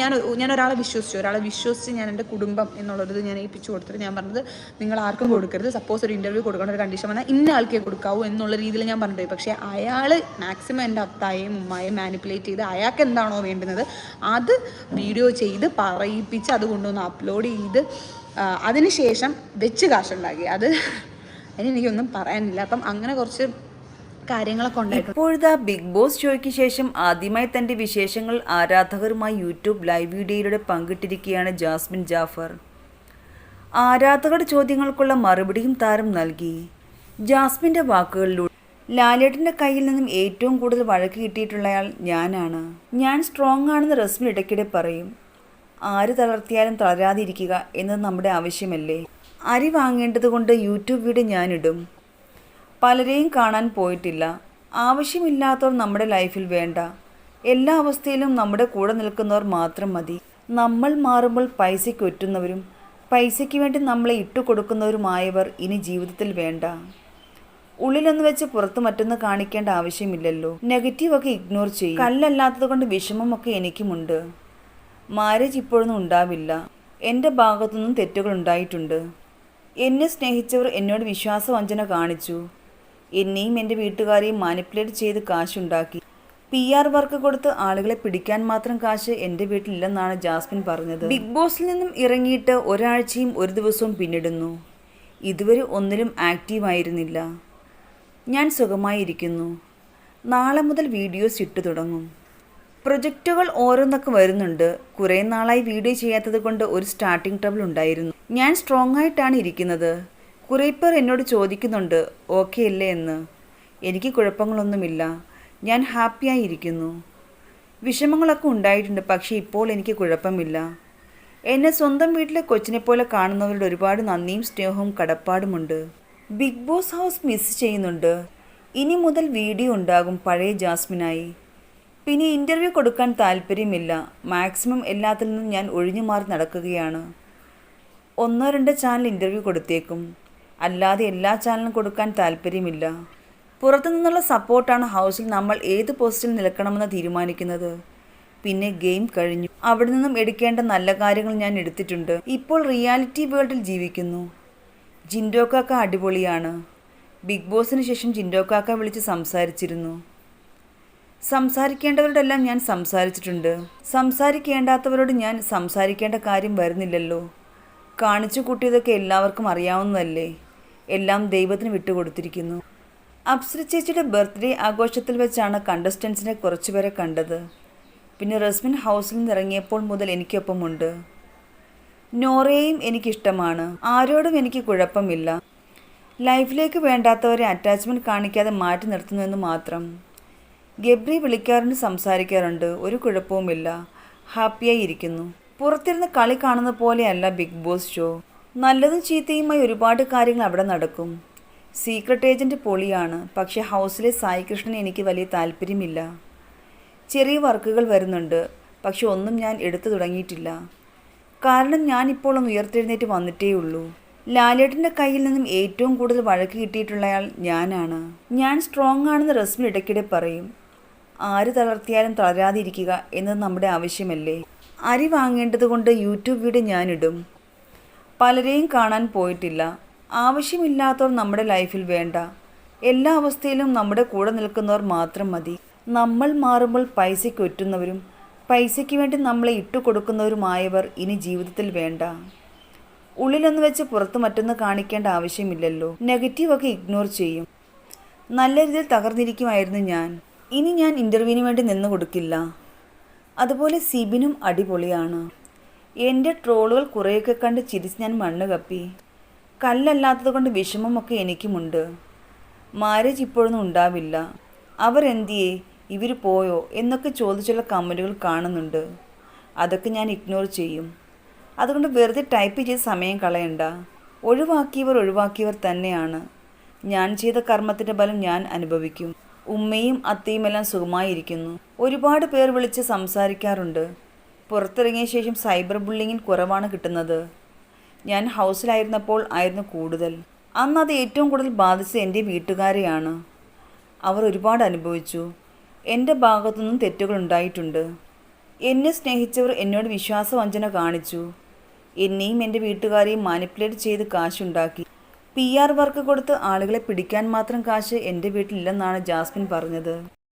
ഞാൻ ഞാൻ ഒരാളെ വിശ്വസിച്ചു. ഒരാളെ വിശ്വസിച്ച് ഞാൻ എന്റെ കുടുംബം എന്നുള്ളത് ഞാൻ ഏൽപ്പിച്ചു കൊടുത്തിട്ട് ഞാൻ പറഞ്ഞത് നിങ്ങൾ ആർക്കും കൊടുക്കരുത്. സപ്പോസ് ഒരു ഇന്റർവ്യൂ കൊടുക്കേണ്ട ഒരു കണ്ടീഷൻ വന്നാൽ ഇന്ന ആൾക്കേ കൊടുക്കാവൂ എന്നുള്ള രീതിയിൽ ഞാൻ പറഞ്ഞിട്ടുപോയി പക്ഷേ അയാൾ മാക്സിമം എന്റെ അത്തായെയും ഉമ്മായെയും മാനിപ്പുലേറ്റ് ചെയ്ത് അയാൾക്ക് എന്താണോ വേണ്ടുന്നത് അത് വീഡിയോ ചെയ്ത് പറയിപ്പിച്ച് അത് കൊണ്ടുവന്ന് അപ്ലോഡ് ചെയ്ത് അതിനുശേഷം വെച്ച് കാശുണ്ടാക്കി. അത് അതിന് എനിക്കൊന്നും പറയാനില്ല. അപ്പം അങ്ങനെ കുറച്ച് കാര്യങ്ങളൊക്കെ ഉണ്ടായിട്ടുണ്ട്. ഇപ്പോഴത്തെ ബിഗ് ബോസ് ഷോയ്ക്ക് ശേഷം ആദ്യമായി തന്റെ വിശേഷങ്ങൾ ആരാധകരുമായി യൂട്യൂബ് ലൈവ് വീഡിയോയിലൂടെ പങ്കിട്ടിരിക്കുകയാണ് ജാസ്മിൻ ജാഫർ. ആരാധകരുടെ ചോദ്യങ്ങൾക്കുള്ള മറുപടിയും താരം നൽകി. ജാസ്മിന്റെ വാക്കുകളിലൂടെ ലാലേട്ടന്റെ കയ്യിൽ നിന്നും ഏറ്റവും കൂടുതൽ വഴക്ക് കിട്ടിയിട്ടുള്ളയാൾ ഞാനാണ്. ഞാൻ സ്ട്രോങ് ആണെന്ന് റസ്മിൻ ഇടയ്ക്കിടെ പറയും. ആര് തളർത്തിയാലും തളരാതിരിക്കുക എന്നത് നമ്മുടെ ആവശ്യമല്ലേ? അരി വാങ്ങേണ്ടതുകൊണ്ട് യൂട്യൂബ് വീഡിയോ ഞാനിടും. പലരെയും കാണാൻ പോയിട്ടില്ല. ആവശ്യമില്ലാത്തവർ നമ്മുടെ ലൈഫിൽ വേണ്ട. എല്ലാ അവസ്ഥയിലും നമ്മുടെ കൂടെ നിൽക്കുന്നവർ മാത്രം മതി. നമ്മൾ മാറുമ്പോൾ പൈസയ്ക്ക് ഒറ്റുന്നവരും പൈസയ്ക്ക് വേണ്ടി നമ്മളെ ഇട്ടുകൊടുക്കുന്നവരുമായവർ ഇനി ജീവിതത്തിൽ വേണ്ട. ഉള്ളിലൊന്ന് വെച്ച് പുറത്ത് മറ്റൊന്ന് കാണിക്കേണ്ട ആവശ്യമില്ലല്ലോ. നെഗറ്റീവ് ഒക്കെ ഇഗ്നോർ ചെയ്യും. കല്ലല്ലാത്തത് കൊണ്ട് വിഷമമൊക്കെ എനിക്കുമുണ്ട്. മാരേജ് ഇപ്പോഴൊന്നും ഉണ്ടാവില്ല. എന്റെ ഭാഗത്തുനിന്നും തെറ്റുകൾ ഉണ്ടായിട്ടുണ്ട്. എന്നെ സ്നേഹിച്ചവർ എന്നോട് വിശ്വാസവഞ്ചന കാണിച്ചു. എന്നെയും എന്റെ വീട്ടുകാരെയും മാനിപ്പുലേറ്റ് ചെയ്ത് കാശുണ്ടാക്കി. പി ആർ വർക്ക് കൊടുത്ത് ആളുകളെ പിടിക്കാൻ മാത്രം കാശ് എന്റെ വീട്ടിലില്ലെന്നാണ് ജാസ്മിൻ പറഞ്ഞത്. ബിഗ് ബോസിൽ നിന്നും ഇറങ്ങിയിട്ട് ഒരാഴ്ചയും ഒരു ദിവസവും പിന്നിടുന്നു. ഇതുവരെ ഒന്നിലും ആക്റ്റീവ് ആയിരുന്നില്ല. ഞാൻ സുഖമായിരിക്കുന്നു നാളെ മുതൽ വീഡിയോസ് ഇട്ടു തുടങ്ങും. പ്രൊജക്റ്റുകൾ ഓരോന്നൊക്കെ വരുന്നുണ്ട്. കുറേ നാളായി വീഡിയോ ചെയ്യാത്തത് കൊണ്ട് ഒരു സ്റ്റാർട്ടിംഗ് ട്രബിൾ ഉണ്ടായിരുന്നു. ഞാൻ സ്ട്രോങ് ആയിട്ടാണ് ഇരിക്കുന്നത്. കുറേ പേർ എന്നോട് ചോദിക്കുന്നുണ്ട് ഓക്കെ അല്ലേ എന്ന്? എനിക്ക് കുഴപ്പങ്ങളൊന്നുമില്ല. ഞാൻ ഹാപ്പിയായി ഇരിക്കുന്നു. വിഷമങ്ങളൊക്കെ ഉണ്ടായിട്ടുണ്ട് പക്ഷേ ഇപ്പോൾ എനിക്ക് കുഴപ്പമില്ല. എന്നെ സ്വന്തം വീട്ടിലെ കൊച്ചിനെ പോലെ കാണുന്നവരുടെ ഒരുപാട് നന്ദിയും സ്നേഹവും കടപ്പാടുമുണ്ട്. ബിഗ് ബോസ് ഹൗസ് മിസ് ചെയ്യുന്നുണ്ട്. ഇനി മുതൽ വീഡിയോ ഉണ്ടാകും പഴയ ജാസ്മിനായി. പിന്നെ ഇന്റർവ്യൂ കൊടുക്കാൻ താല്പര്യമില്ല. മാക്സിമം എല്ലാത്തിൽ നിന്നും ഞാൻ ഒഴിഞ്ഞു മാറി നടക്കുകയാണ്. ഒന്നോ രണ്ടോ ചാനൽ ഇന്റർവ്യൂ കൊടുത്തേക്കും. അല്ലാതെ എല്ലാ ചാനലും കൊടുക്കാൻ താല്പര്യമില്ല. പുറത്തു നിന്നുള്ള സപ്പോർട്ടാണ് ഹൗസിൽ നമ്മൾ ഏത് പോസ്റ്റിൽ നിൽക്കണമെന്ന് തീരുമാനിക്കുന്നത്. പിന്നെ ഗെയിം കഴിഞ്ഞു. അവിടെ നിന്നും എടുക്കേണ്ട നല്ല കാര്യങ്ങൾ ഞാൻ എടുത്തിട്ടുണ്ട്. ഇപ്പോൾ റിയാലിറ്റി വേൾഡിൽ ജീവിക്കുന്നു. ജിൻഡോക്കാക്ക അടിപൊളിയാണ്. ബിഗ് ബോസിന് ശേഷം ജിൻഡോക്കാക്ക വിളിച്ച് സംസാരിച്ചിരുന്നു. സംസാരിക്കേണ്ടവരോടെല്ലാം ഞാൻ സംസാരിച്ചിട്ടുണ്ട്. സംസാരിക്കേണ്ടാത്തവരോട് ഞാൻ സംസാരിക്കേണ്ട കാര്യം വരുന്നില്ലല്ലോ. കാണിച്ചു കൂട്ടിയതൊക്കെ എല്ലാവർക്കും അറിയാവുന്നതല്ലേ? എല്ലാം ദൈവത്തിന് വിട്ടുകൊടുത്തിരിക്കുന്നു. അപ്സര ചേച്ചിയുടെ ബർത്ത്ഡേ ആഘോഷത്തിൽ വെച്ചാണ് കണ്ടസ്റ്റൻസിനെ കുറച്ചുപേരെ കണ്ടത്. പിന്നെ റസ്മിൻ ഹൗസിൽ നിന്ന് ഇറങ്ങിയപ്പോൾ മുതൽ എനിക്കൊപ്പമുണ്ട്. നോറയെയും എനിക്കിഷ്ടമാണ്. ആരോടും എനിക്ക് കുഴപ്പമില്ല. ലൈഫിലേക്ക് വേണ്ടാത്തവരെ അറ്റാച്ച്മെന്റ് കാണിക്കാതെ മാറ്റി നിർത്തുന്നുവെന്ന് മാത്രം. ഗബ്രി വിളിക്കാറുണ്ട് സംസാരിക്കാറുണ്ട്. ഒരു കുഴപ്പവുമില്ല. ഹാപ്പിയായി ഇരിക്കുന്നു. പുറത്തിരുന്ന് കളി കാണുന്ന പോലെയല്ല ബിഗ് ബോസ് ഷോ. നല്ലതും ചീത്തയുമായി ഒരുപാട് കാര്യങ്ങൾ അവിടെ നടക്കും. സീക്രട്ട് ഏജന്റ് പൊളിയാണ്. പക്ഷേ ഹൗസിലെ സായി കൃഷ്ണന് എനിക്ക് വലിയ താല്പര്യമില്ല. ചെറിയ വർക്കുകൾ വരുന്നുണ്ട്. പക്ഷെ ഒന്നും ഞാൻ എടുത്തു തുടങ്ങിയിട്ടില്ല. കാരണം ഞാനിപ്പോൾ ഒന്ന് ഉയർത്തെഴുന്നേറ്റ് വന്നിട്ടേ ഉള്ളൂ ലാലേട്ടന്റെ കയ്യിൽ നിന്നും ഏറ്റവും കൂടുതൽ വഴക്ക് കിട്ടിയിട്ടുള്ളയാൾ ഞാനാണ്. ഞാൻ സ്ട്രോങ് ആണെന്ന് റസ്മിൻ ഇടയ്ക്കിടെ പറയും. ആര് തളർത്തിയാലും തളരാതിരിക്കുക എന്നത് നമ്മുടെ ആവശ്യമല്ലേ? അരി വാങ്ങേണ്ടതുകൊണ്ട് യൂട്യൂബ് വീഡിയോ ഞാനിടും. പലരെയും കാണാൻ പോയിട്ടില്ല. ആവശ്യമില്ലാത്തവർ നമ്മുടെ ലൈഫിൽ വേണ്ട. എല്ലാ അവസ്ഥയിലും നമ്മുടെ കൂടെ നിൽക്കുന്നവർ മാത്രം മതി. നമ്മൾ മാറുമ്പോൾ പൈസയ്ക്ക് ഒറ്റുന്നവരും പൈസയ്ക്ക് വേണ്ടി നമ്മളെ ഇട്ടുകൊടുക്കുന്നവരുമായവർ ഇനി ജീവിതത്തിൽ വേണ്ട. ഉള്ളിലൊന്ന് വെച്ച് പുറത്ത് മറ്റൊന്ന് കാണിക്കേണ്ട ആവശ്യമില്ലല്ലോ. നെഗറ്റീവൊക്കെ ഇഗ്നോർ ചെയ്യും. നല്ല രീതിയിൽ തകർന്നിരിക്കുമായിരുന്നു ഞാൻ. ഇനി ഞാൻ ഇന്റർവ്യൂവിന് വേണ്ടി നിന്ന് കൊടുക്കില്ല. അതുപോലെ സിബിനും അടിപൊളിയാണ്. എന്റെ ട്രോളുകൾ കുറേയൊക്കെ കണ്ട് ചിരിച്ച് ഞാൻ മണ്ണ് കപ്പി. കല്ലല്ലാത്തത് കൊണ്ട് വിഷമമൊക്കെ എനിക്കുമുണ്ട്. മാരേജ് ഇപ്പോഴൊന്നും ഉണ്ടാവില്ല. അവരെന്തിയേ? ഇവർ പോയോ? എന്നൊക്കെ ചോദിച്ചുള്ള കമന്റുകൾ കാണുന്നുണ്ട്. അതൊക്കെ ഞാൻ ഇഗ്നോർ ചെയ്യും. അതുകൊണ്ട് വെറുതെ ടൈപ്പ് ചെയ്ത് സമയം കളയണ്ട. ഒഴിവാക്കിയവർ ഒഴിവാക്കിയവർ തന്നെയാണ്. ഞാൻ ചെയ്ത കർമ്മത്തിന്റെ ഫലം ഞാൻ അനുഭവിക്കും. ഉമ്മയും അത്തയുമെല്ലാം സുഖമായിരിക്കുന്നു. ഒരുപാട് പേർ വിളിച്ച് സംസാരിക്കാറുണ്ട്. പുറത്തിറങ്ങിയ ശേഷം സൈബർ ബുള്ളിങ്ങിൽ കുറവാണ് കിട്ടുന്നത്. ഞാൻ ഹൗസിലായിരുന്നപ്പോൾ ആയിരുന്നു കൂടുതൽ. അന്ന് അത് ഏറ്റവും കൂടുതൽ ബാധിച്ചത് എന്റെ വീട്ടുകാരെയാണ്. അവർ ഒരുപാട് അനുഭവിച്ചു. എന്റെ ഭാഗത്തുനിന്നും തെറ്റുകൾ ഉണ്ടായിട്ടുണ്ട്. എന്നെ സ്നേഹിച്ചവർ എന്നോട് വിശ്വാസവഞ്ചന കാണിച്ചു. എന്നെയും എന്റെ വീട്ടുകാരെയും മാനിപ്പുലേറ്റ് ചെയ്ത് കാശുണ്ടാക്കി. പി ആർ വർക്ക് കൊടുത്ത് ആളുകളെ പിടിക്കാൻ മാത്രം കാശ് എന്റെ വീട്ടിലില്ലെന്നാണ് ജാസ്മിൻ പറഞ്ഞത്.